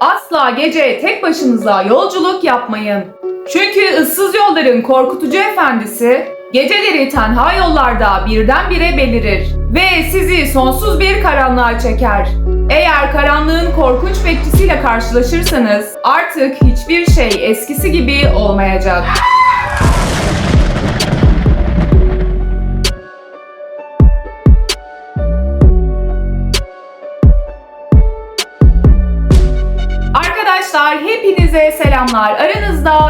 Asla gece tek başınıza yolculuk yapmayın. Çünkü ıssız yolların korkutucu efendisi geceleri tenha yollarda birdenbire belirir ve sizi sonsuz bir karanlığa çeker. Eğer karanlığın korkunç bekçisiyle karşılaşırsanız artık hiçbir şey eskisi gibi olmayacak. Selamlar. Aranızda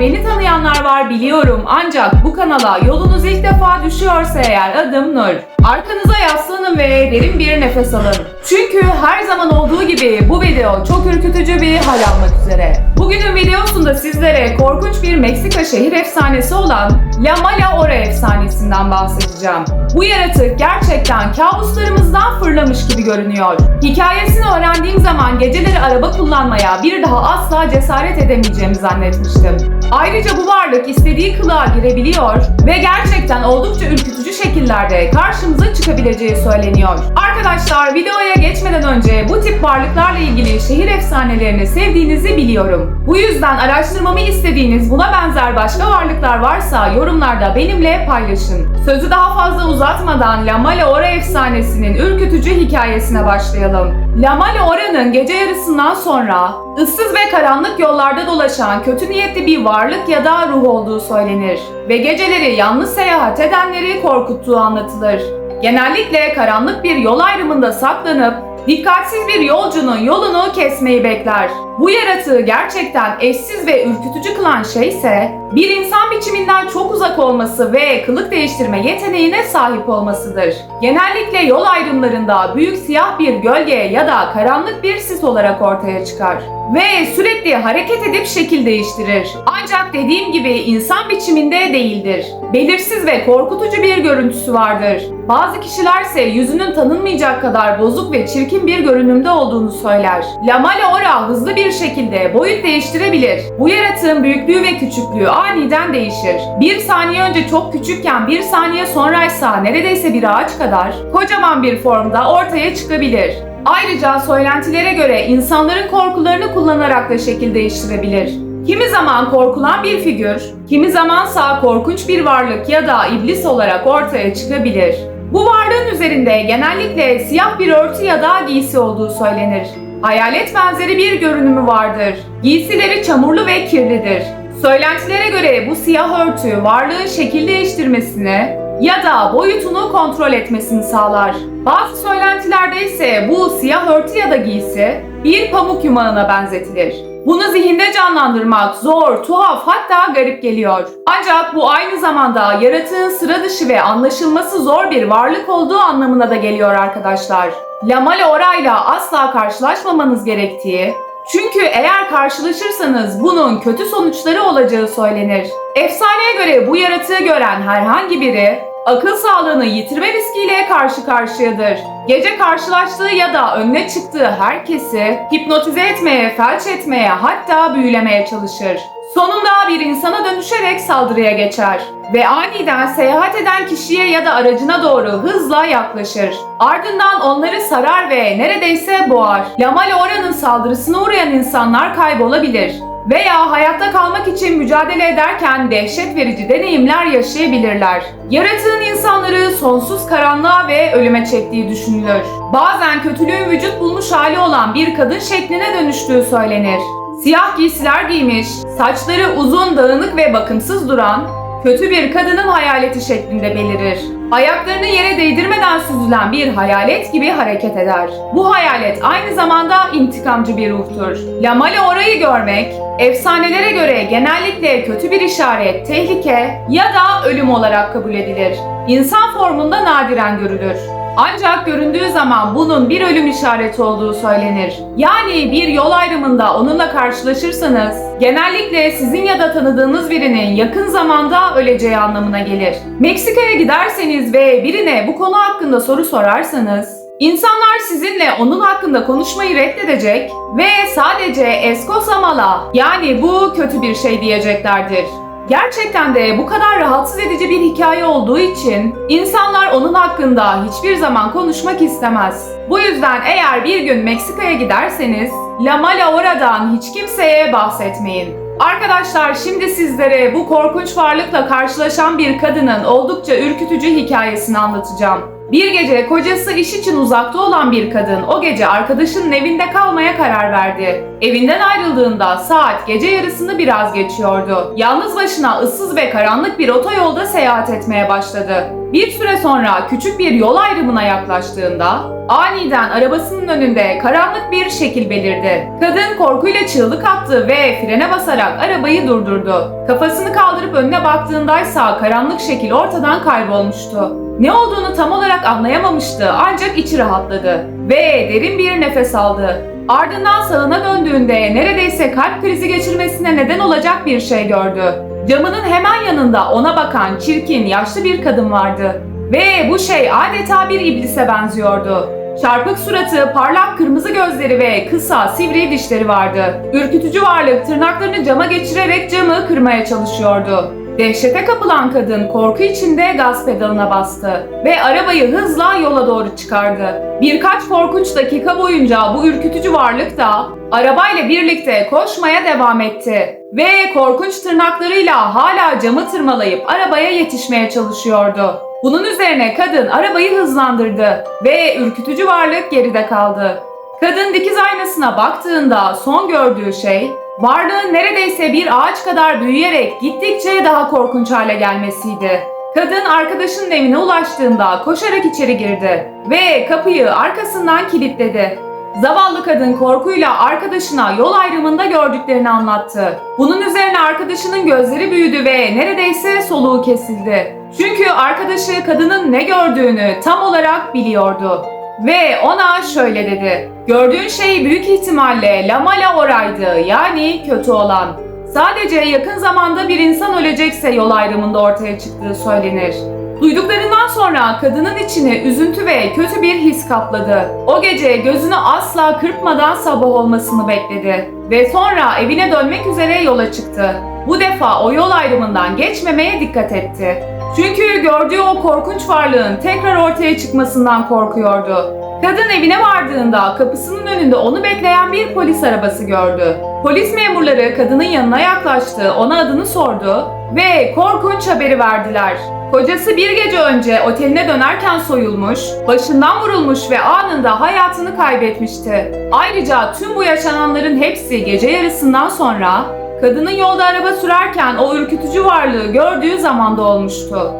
beni tanıyanlar var biliyorum. Ancak bu kanala yolunuz ilk defa düşüyorsa eğer adım Nur. Arkanıza yaslanın ve derin bir nefes alın. Çünkü her zaman olduğu gibi bu video çok ürkütücü bir hal almak üzere. Bugünün videosunda sizlere korkunç bir Meksika şehir efsanesi olan La Mala Ora efsanesinden bahsedeceğim. Bu yaratık gerçekten kabuslarımızdan fırlamış gibi görünüyor. Hikayesini öğrendiğim zaman geceleri araba kullanmaya bir daha asla cesaret edemeyeceğimi zannetmiştim. Ayrıca bu varlık istediği kılığa girebiliyor ve gerçekten oldukça ürkütücü şekillerde karşımıza çıkabileceği söyleniyor. Arkadaşlar videoya geçmeden önce bu tip varlıklarla ilgili şehir efsanelerini sevdiğinizi biliyorum. Bu yüzden araştırmamı istediğiniz buna benzer başka varlıklar varsa yorumlarda benimle paylaşın. Sözü daha fazla uzatmadan La Mala Ora efsanesinin ürkütücü hikayesine başlayalım. La Mala Ora'nın gece yarısından sonra ıssız ve karanlık yollarda dolaşan kötü niyetli bir varlık ya da ruh olduğu söylenir ve geceleri yalnız seyahat edenleri korkuttuğu anlatılır. Genellikle karanlık bir yol ayrımında saklanıp dikkatsiz bir yolcunun yolunu kesmeyi bekler. Bu yaratığı gerçekten eşsiz ve ürkütücü kılan şey ise bir insan biçiminden çok uzak olması ve kılık değiştirme yeteneğine sahip olmasıdır. Genellikle yol ayrımlarında büyük siyah bir gölge ya da karanlık bir sis olarak ortaya çıkar ve sürekli hareket edip şekil değiştirir. Ancak dediğim gibi insan biçiminde değildir. Belirsiz ve korkutucu bir görüntüsü vardır. Bazı kişilerse yüzünün tanınmayacak kadar bozuk ve çirkin bir görünümde olduğunu söyler. La Mala Ora hızlı bir şekilde boyut değiştirebilir. Bu yaratığın büyüklüğü ve küçüklüğü aniden değişir. Bir saniye önce çok küçükken bir saniye sonraysa neredeyse bir ağaç kadar kocaman bir formda ortaya çıkabilir. Ayrıca söylentilere göre insanların korkularını kullanarak da şekil değiştirebilir. Kimi zaman korkulan bir figür, kimi zamansa korkunç bir varlık ya da iblis olarak ortaya çıkabilir. Bu varlığın üzerinde genellikle siyah bir örtü ya da giysi olduğu söylenir. Hayalet benzeri bir görünümü vardır. Giysileri çamurlu ve kirlidir. Söylentilere göre bu siyah örtü varlığın şekil değiştirmesini ya da boyutunu kontrol etmesini sağlar. Bazı söylentilerde ise bu siyah örtü ya da giysi bir pamuk yumağına benzetilir. Bunu zihinde canlandırmak zor, tuhaf hatta garip geliyor. Ancak bu aynı zamanda yaratığın sıra dışı ve anlaşılması zor bir varlık olduğu anlamına da geliyor arkadaşlar. La Mala Ora'yla asla karşılaşmamanız gerektiği, çünkü eğer karşılaşırsanız bunun kötü sonuçları olacağı söylenir. Efsaneye göre bu yaratığı gören herhangi biri akıl sağlığını yitirme riskiyle karşı karşıyadır. Gece karşılaştığı ya da önüne çıktığı herkesi hipnotize etmeye, felç etmeye hatta büyülemeye çalışır. Sonunda bir insana dönüşerek saldırıya geçer ve aniden seyahat eden kişiye ya da aracına doğru hızla yaklaşır. Ardından onları sarar ve neredeyse boğar. Lamal Ora'nın saldırısına uğrayan insanlar kaybolabilir veya hayatta kalmak için mücadele ederken dehşet verici deneyimler yaşayabilirler. Yaratığın insanları sonsuz karanlığa ve ölüme çektiği düşünülür. Bazen kötülüğün vücut bulmuş hali olan bir kadın şekline dönüştüğü söylenir. Siyah giysiler giymiş, saçları uzun, dağınık ve bakımsız duran, kötü bir kadının hayaleti şeklinde belirir. Ayaklarını yere değdirmeden süzülen bir hayalet gibi hareket eder. Bu hayalet aynı zamanda intikamcı bir ruhtur. Lamale orayı görmek, efsanelere göre genellikle kötü bir işaret, tehlike ya da ölüm olarak kabul edilir. İnsan formunda nadiren görülür. Ancak göründüğü zaman bunun bir ölüm işareti olduğu söylenir. Yani bir yol ayrımında onunla karşılaşırsanız genellikle sizin ya da tanıdığınız birinin yakın zamanda öleceği anlamına gelir. Meksika'ya giderseniz ve birine bu konu hakkında soru sorarsanız İnsanlar sizinle onun hakkında konuşmayı reddedecek ve sadece Escosa Mala yani bu kötü bir şey diyeceklerdir. Gerçekten de bu kadar rahatsız edici bir hikaye olduğu için insanlar onun hakkında hiçbir zaman konuşmak istemez. Bu yüzden eğer bir gün Meksika'ya giderseniz La Malaora'dan hiç kimseye bahsetmeyin. Arkadaşlar şimdi sizlere bu korkunç varlıkla karşılaşan bir kadının oldukça ürkütücü hikayesini anlatacağım. Bir gece kocası iş için uzakta olan bir kadın o gece arkadaşının evinde kalmaya karar verdi. Evinden ayrıldığında saat gece yarısını biraz geçiyordu. Yalnız başına ıssız ve karanlık bir otoyolda seyahat etmeye başladı. Bir süre sonra küçük bir yol ayrımına yaklaştığında aniden arabasının önünde karanlık bir şekil belirdi. Kadın korkuyla çığlık attı ve frene basarak arabayı durdurdu. Kafasını kaldırıp önüne baktığındaysa karanlık şekil ortadan kaybolmuştu. Ne olduğunu tam olarak anlayamamıştı ancak içi rahatladı ve derin bir nefes aldı. Ardından sağına döndüğünde neredeyse kalp krizi geçirmesine neden olacak bir şey gördü. Camının hemen yanında ona bakan çirkin yaşlı bir kadın vardı. Ve bu şey adeta bir iblise benziyordu. Çarpık suratı, parlak kırmızı gözleri ve kısa, sivri dişleri vardı. Ürkütücü varlık tırnaklarını cama geçirerek camı kırmaya çalışıyordu. Dehşete kapılan kadın korku içinde gaz pedalına bastı ve arabayı hızla yola doğru çıkardı. Birkaç korkunç dakika boyunca bu ürkütücü varlık da arabayla birlikte koşmaya devam etti ve korkunç tırnaklarıyla hala camı tırmalayıp arabaya yetişmeye çalışıyordu. Bunun üzerine kadın arabayı hızlandırdı ve ürkütücü varlık geride kaldı. Kadın dikiz aynasına baktığında son gördüğü şey varlığın neredeyse bir ağaç kadar büyüyerek gittikçe daha korkunç hale gelmesiydi. Kadın arkadaşının evine ulaştığında koşarak içeri girdi ve kapıyı arkasından kilitledi. Zavallı kadın korkuyla arkadaşına yol ayrımında gördüklerini anlattı. Bunun üzerine arkadaşının gözleri büyüdü ve neredeyse soluğu kesildi. Çünkü arkadaşı kadının ne gördüğünü tam olarak biliyordu. Ve ona şöyle dedi. Gördüğün şey büyük ihtimalle Lamala oraydı yani kötü olan. Sadece yakın zamanda bir insan ölecekse yol ayrımında ortaya çıktığı söylenir. Duyduklarından sonra kadının içini üzüntü ve kötü bir his kapladı. O gece gözünü asla kırpmadan sabah olmasını bekledi ve sonra evine dönmek üzere yola çıktı. Bu defa o yol ayrımından geçmemeye dikkat etti. Çünkü gördüğü o korkunç varlığın tekrar ortaya çıkmasından korkuyordu. Kadın evine vardığında kapısının önünde onu bekleyen bir polis arabası gördü. Polis memurları kadının yanına yaklaştı, ona adını sordu ve korkunç haberi verdiler. Kocası bir gece önce oteline dönerken soyulmuş, başından vurulmuş ve anında hayatını kaybetmişti. Ayrıca tüm bu yaşananların hepsi gece yarısından sonra kadının yolda araba sürerken o ürkütücü varlığı gördüğü zamanda olmuştu.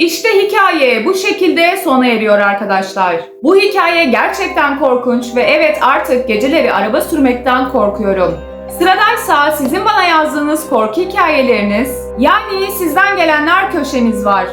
İşte hikaye bu şekilde sona eriyor arkadaşlar. Bu hikaye gerçekten korkunç ve evet artık geceleri araba sürmekten korkuyorum. Sıradaysa sizin bana yazdığınız korku hikayeleriniz, yani sizden gelenler köşemiz var.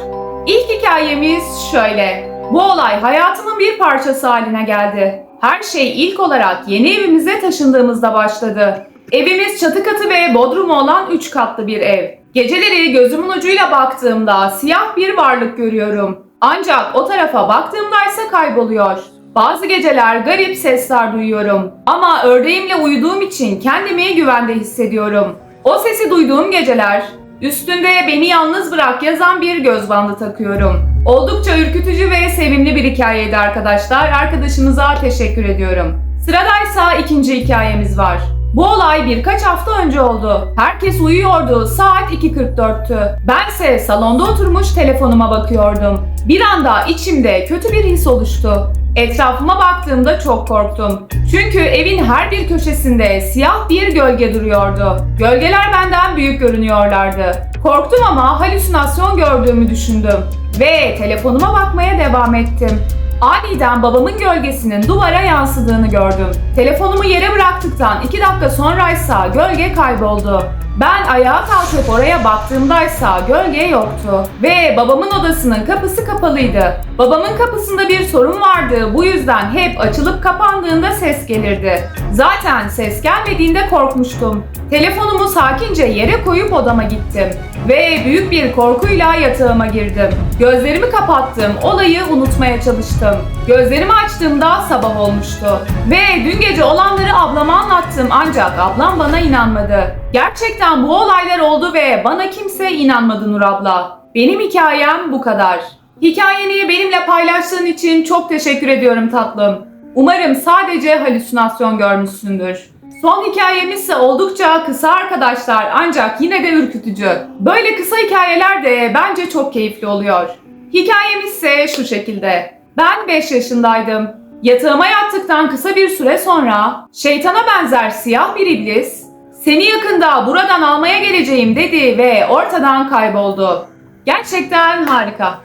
İlk hikayemiz şöyle. Bu olay hayatımın bir parçası haline geldi. Her şey ilk olarak yeni evimize taşındığımızda başladı. Evimiz çatı katı ve bodrumu olan 3 katlı bir ev. Geceleri gözümün ucuyla baktığımda siyah bir varlık görüyorum. Ancak o tarafa baktığımda ise kayboluyor. Bazı geceler garip sesler duyuyorum. Ama ördeğimle uyuduğum için kendimi güvende hissediyorum. O sesi duyduğum geceler üstünde beni yalnız bırak yazan bir göz bandı takıyorum. Oldukça ürkütücü ve sevimli bir hikayeydi arkadaşlar. Arkadaşınıza teşekkür ediyorum. Sıradaysa ikinci hikayemiz var. Bu olay birkaç hafta önce oldu. Herkes uyuyordu. Saat 2.44'tü. Bense salonda oturmuş telefonuma bakıyordum. Bir anda içimde kötü bir his oluştu. Etrafıma baktığımda çok korktum. Çünkü evin her bir köşesinde siyah bir gölge duruyordu. Gölgeler benden büyük görünüyorlardı. Korktum ama halüsinasyon gördüğümü düşündüm ve telefonuma bakmaya devam ettim. Aniden babamın gölgesinin duvara yansıdığını gördüm. Telefonumu yere bıraktıktan iki dakika sonraysa gölge kayboldu. Ben ayağa kalkıp oraya baktığımdaysa gölge yoktu. Ve babamın odasının kapısı kapalıydı. Babamın kapısında bir sorun vardı. Bu yüzden hep açılıp kapandığında ses gelirdi. Zaten ses gelmediğinde korkmuştum. Telefonumu sakince yere koyup odama gittim. Ve büyük bir korkuyla yatağıma girdim. Gözlerimi kapattım, olayı unutmaya çalıştım. Gözlerimi açtığımda sabah olmuştu. Ve dün gece olanları ablama anlattım ancak ablam bana inanmadı. Gerçekten bu olaylar oldu ve bana kimse inanmadı Nur abla. Benim hikayem bu kadar. Hikayeni benimle paylaştığın için çok teşekkür ediyorum tatlım. Umarım sadece halüsinasyon görmüşsündür. Son hikayemiz ise oldukça kısa arkadaşlar ancak yine de ürkütücü. Böyle kısa hikayeler de bence çok keyifli oluyor. Hikayemiz ise şu şekilde. Ben 5 yaşındaydım. Yatağıma yattıktan kısa bir süre sonra şeytana benzer siyah bir iblis seni yakında buradan almaya geleceğim dedi ve ortadan kayboldu. Gerçekten harika.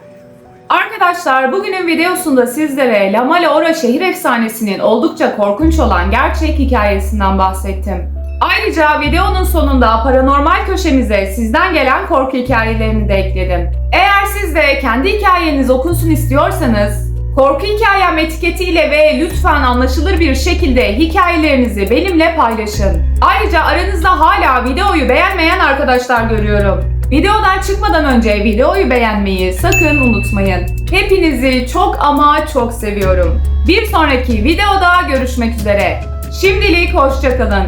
Arkadaşlar bugünün videosunda sizlere La Mala Ora şehir efsanesinin oldukça korkunç olan gerçek hikayesinden bahsettim. Ayrıca videonun sonunda paranormal köşemize sizden gelen korku hikayelerini de ekledim. Eğer siz de kendi hikayeniz okunsun istiyorsanız korku hikayem etiketiyle ve lütfen anlaşılır bir şekilde hikayelerinizi benimle paylaşın. Ayrıca aranızda hala videoyu beğenmeyen arkadaşlar görüyorum. Videodan çıkmadan önce videoyu beğenmeyi sakın unutmayın. Hepinizi çok ama çok seviyorum. Bir sonraki videoda görüşmek üzere. Şimdilik hoşçakalın.